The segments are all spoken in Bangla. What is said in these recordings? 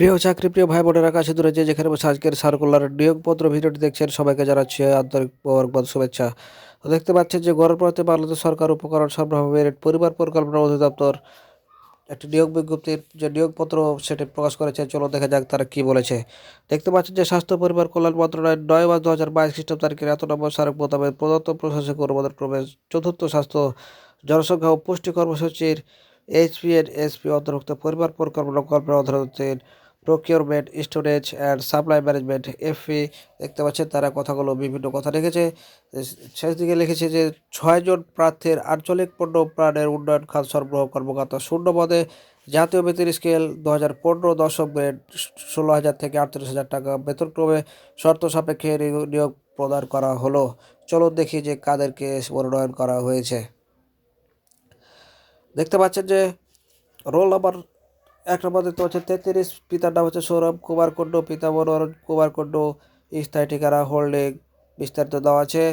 প্রিয় চাকরি প্রিয় ভাই বোনেরা, কাছে দূরে যে যেখানে বসে আজকের সার্কুলার নিয়োগপত্র ভিডিওটি দেখছেন, সবাইকে জানাচ্ছি আন্তরিক মোবারকবাদ, শুভেচ্ছা। তো দেখতে পাচ্ছেন যে গড়ের পড়াতে বাংলাদেশ সরকার উপকরণ সরবরাহ পরিবার পরিকল্পনা অধিদপ্তর একটি নিয়োগ বিজ্ঞপ্তির যে নিয়োগপত্র সেটি প্রকাশ করেছে। চলো দেখা যাক তারা কি বলেছে। দেখতে পাচ্ছেন যে স্বাস্থ্য পরিবার কল্যাণ মন্ত্রণালয় নয় মাস দু হাজার বাইশ খ্রিস্টাব্দ তারিখের এত নম্বর স্মারক মোতাবেক প্রদত্ত প্রশাসক অনুমোদন ক্রমে চতুর্থ স্বাস্থ্য জনসংখ্যা ও পুষ্টি কর্মসূচির এইচপিএন এসপি অন্তর্ভুক্ত পরিবার পরিকল্পনা কল্পনা অধীন procurement storage and supply management FP দেখতে পাচ্ছেন তারা কথাগুলো, বিভিন্ন কথা লিখেছে। শেষ দিকে লিখেছে যে, ছয়জন প্রার্থীর আঞ্চলিক পণ্য প্রাণের উন্নয়ন খাত সরবরাহ কর্মকর্তা শূন্য পদে জাতীয় বেতন স্কেল দু হাজার পনেরো দশম গ্রেড ষোলো হাজার থেকে আটত্রিশ হাজার টাকা। বেতনক্রমে শর্ত সাপেক্ষে নিয়োগ প্রদান করা হলো। চলো দেখি যে কাদেরকে মনোনয়ন করা হয়েছে। দেখতে পাচ্ছেন যে রোল নাম্বার এক নম্বর দেখতে পাচ্ছেন তেত্রিশ, পিতার নাম হচ্ছে সৌরভ কুমার কুণ্ড, পিতা মনোহরণ কুমার কুণ্ড। স্থায়ী ঠিকানা হোল্ডিং বিস্তারিত দেওয়া আছে,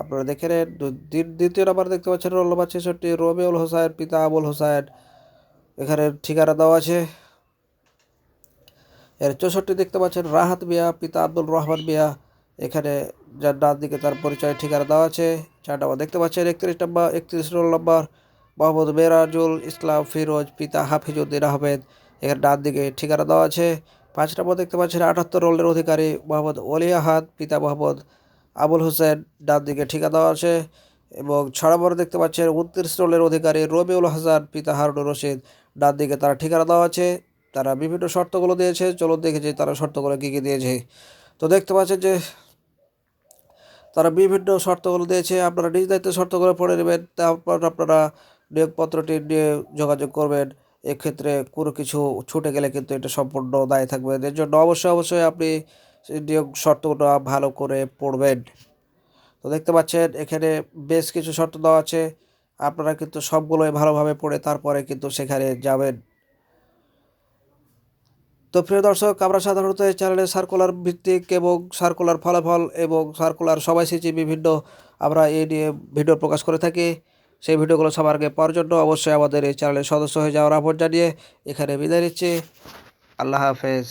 আপনারা দেখে নেন। দ্বিতীয় নম্বর দেখতে পাচ্ছেন রোল নাম্বার ছেষট্টি, রবিউল হোসাইন, পিতা আবুল হোসাইন। এখানে ঠিকানা দেওয়া আছে। এর চৌষট্টি দেখতে পাচ্ছেন রাহাত মিয়া, পিতা আব্দুল রহমান মিয়া। এখানে যার ডান দিকে তার পরিচয় ঠিকানা দেওয়া আছে। চার নম্বর দেখতে পাচ্ছেন একত্রিশ নম্বর, একত্রিশ রোল নম্বর। মোহাম্মদ মেরাজুল ইসলাম ফিরোজ পিতা হাফিজুদ্দিন আহমেদ। এখানে ডান দিকে ঠিকানা দেওয়া আছে। পাঁচ নম্বর দেখতে পাচ্ছেন আটাত্তর রোলের অধিকারী মোহাম্মদ অলি আহাদ, পিতা মোহাম্মদ আবুল হোসেন। ডান দিকে ঠিকা দেওয়া আছে। এবং ছ নম্বর দেখতে পাচ্ছেন উনত্রিশ রোলের অধিকারী রবিউল হাসান, পিতা হারুনুর রশিদ। ডান দিকে তারা ঠিকানা দেওয়া আছে। তারা বিভিন্ন শর্তগুলো দিয়েছে। চলো দেখেছি তারা শর্তগুলো কী কী দিয়েছে। তো দেখতে পাচ্ছেন যে তারা বিভিন্ন শর্তগুলো দিয়েছে। আপনারা নিজ দায়িত্বে শর্তগুলো পড়ে নেবেন। তারপর আপনারা নিয়োগপত্রটি নিয়ে যোগাযোগ করবেন। এক্ষেত্রে কোনো কিছু ছুটে গেলে কিন্তু এটা সম্পূর্ণ দায়ী থাকবে। এর জন্য অবশ্যই অবশ্যই আপনি নিয়োগ শর্তগুলো ভালো করে পড়বেন। তো দেখতে পাচ্ছেন, এখানে বেশ কিছু শর্ত দেওয়া আছে। আপনারা কিন্তু সবগুলোই ভালোভাবে পড়ে তারপরে কিন্তু সেখানে যাবেন। তো প্রিয় দর্শক, আমরা সাধারণত এই চ্যানেলে সার্কুলার ভিত্তিক এবং সার্কুলার ফলাফল এবং সার্কুলার সবাই সময়সূচি বিভিন্ন আমরা এই নিয়ে ভিডিও প্রকাশ করে থাকি। সেই ভিডিওগুলো সবার আগে পাওয়ার জন্য অবশ্যই আমাদের এই চ্যানেলের সদস্য হয়ে যাওয়ার আহ্বান জানিয়ে এখানে বিদায় নিচ্ছি। আল্লাহ হাফেজ।